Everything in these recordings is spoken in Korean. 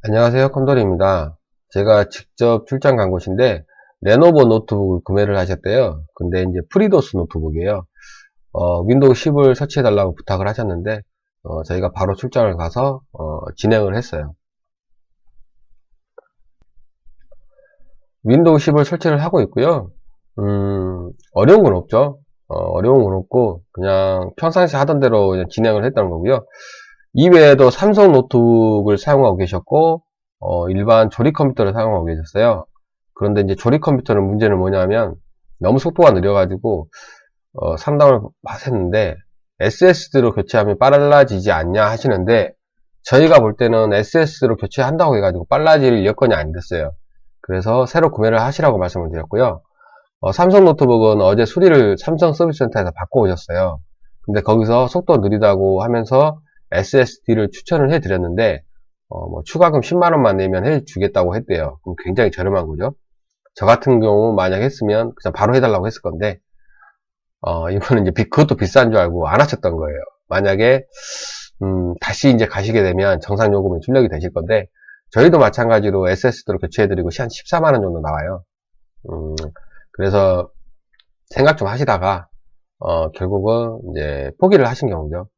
안녕하세요 컴돌입니다. 제가 직접 출장 간 곳인데 레노버 노트북을 구매를 하셨대요. 근데 이제 프리도스 노트북이에요. 어, 윈도우 10을 설치해 달라고 부탁을 하셨는데 어, 저희가 바로 출장을 가서 어, 진행을 했어요. 윈도우 10을 설치를 하고 있고요. 음, 어려운 건 없죠. 어, 려운 건 없고 그냥 평상시 하던 대로 그냥 진행을 했다는 거고요 이외에도 삼성 노트북을 사용하고 계셨고 어, 일반 조립 컴퓨터를 사용하고 계셨어요. 그런데 이제 조립 컴퓨터는 문제는 뭐냐면 너무 속도가 느려가지고 어, 상담을 했는데 SSD로 교체하면 빨라지지 않냐 하시는데 저희가 볼 때는 SSD로 교체한다고 해가지고 빨라질 여건이 안 됐어요. 그래서 새로 구매를 하시라고 말씀을 드렸고요. 어, 삼성 노트북은 어제 수리를 삼성 서비스 센터에서 받고 오셨어요. 근데 거기서 속도 느리다고 하면서 SSD를 추천을 해드렸는데 어, 뭐 추가금 10만원만 내면 해주겠다고 했대요. 그럼 굉장히 저렴한 거죠. 저 같은 경우 만약 했으면 그냥 바로 해달라고 했을 건데 어, 이거는 이제 비- 그것도 비싼 줄 알고 안 하셨던 거예요. 만약에 음, 다시 이제 가시게 되면 정상 요금이 출력이 되실 건데 저희도 마찬가지로 SSD로 교체해드리고 한 14만 원 정도 나와요. 음, 그래서 생각 좀 하시다가 어, 결국은 이제 포기를 하신 경우죠.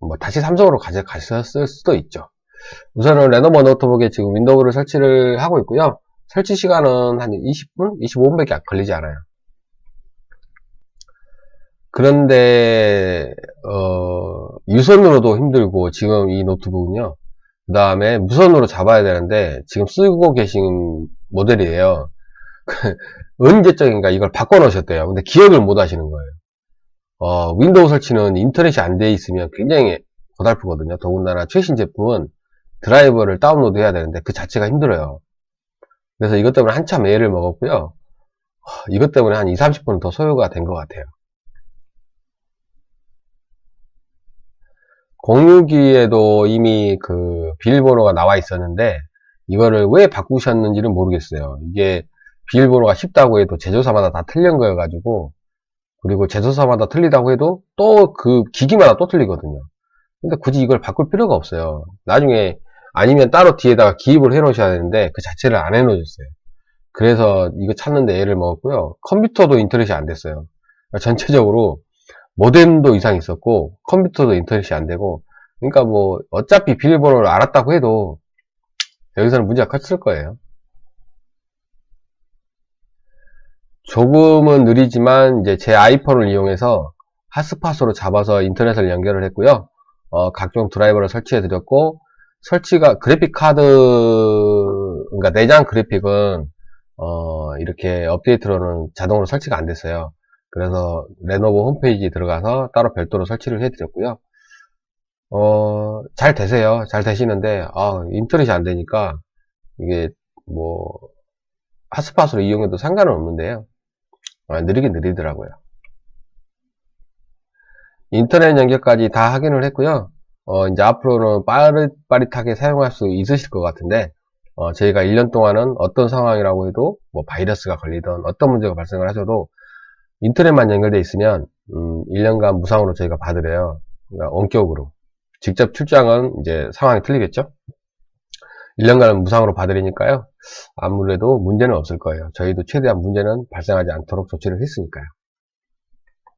뭐 다시 삼성으로 가져 가셨을 수도 있죠. 우선은 레노버 노트북에 지금 윈도우를 설치를 하고 있고요. 설치 시간은 한 20분, 25분밖에 안 걸리지 않아요. 그런데 어, 유선으로도 힘들고 지금 이 노트북은요. 그 다음에 무선으로 잡아야 되는데 지금 쓰고 계신 모델이에요. 언제적인가 이걸 바꿔 놓으셨대요. 근데 기억을 못 하시는 거예요. 어, 윈도우 설치는 인터넷이 안 돼 있으면 굉장히 고달프거든요. 더군다나 최신 제품은 드라이버를 다운로드 해야 되는데 그 자체가 힘들어요. 그래서 이것 때문에 한참 애를 먹었고요. 하, 이것 때문에 한 2, 30분 더 소요가 된 것 같아요. 공유기에도 이미 그 비밀번호가 나와 있었는데 이거를 왜 바꾸셨는지는 모르겠어요. 이게 비밀번호가 쉽다고 해도 제조사마다 다 틀린 거여가지고 그리고 제조사마다 틀리다고 해도 또 그 기기마다 또 틀리거든요. 근데 굳이 이걸 바꿀 필요가 없어요. 나중에 아니면 따로 뒤에다가 기입을 해 놓으셔야 되는데 그 자체를 안 해 놓으셨어요. 그래서 이거 찾는데 애를 먹었고요. 컴퓨터도 인터넷이 안 됐어요. 그러니까 전체적으로 모뎀도 이상 있었고 컴퓨터도 인터넷이 안 되고 그러니까 뭐 어차피 비밀번호를 알았다고 해도 여기서는 문제가 컸을 거예요. 조금은 느리지만 이제 제 아이폰을 이용해서 핫스팟으로 잡아서 인터넷을 연결을 했고요. 어, 각종 드라이버를 설치해 드렸고 설치가 그래픽 카드 그러니까 내장 그래픽은 어, 이렇게 업데이트로는 자동으로 설치가 안 됐어요. 그래서 레노버 홈페이지 들어가서 따로 별도로 설치를 해 드렸고요. 어, 잘 되세요. 잘 되시는데 아, 인터넷이 안 되니까 이게 뭐 핫스팟으로 이용해도 상관은 없는데요. 아, 느리긴 느리더라고요. 인터넷 연결까지 다 확인을 했고요. 어, 이제 앞으로는 빠릿빠릿하게 사용할 수 있으실 것 같은데, 어, 저희가 1년 동안은 어떤 상황이라고 해도, 뭐, 바이러스가 걸리든 어떤 문제가 발생을 하셔도, 인터넷만 연결되어 있으면, 음, 1년간 무상으로 저희가 받으래요. 그러니까 원격으로. 직접 출장은 이제 상황이 틀리겠죠? 1년간은 무상으로 받으리니까요. 아무래도 문제는 없을 거예요. 저희도 최대한 문제는 발생하지 않도록 조치를 했으니까요.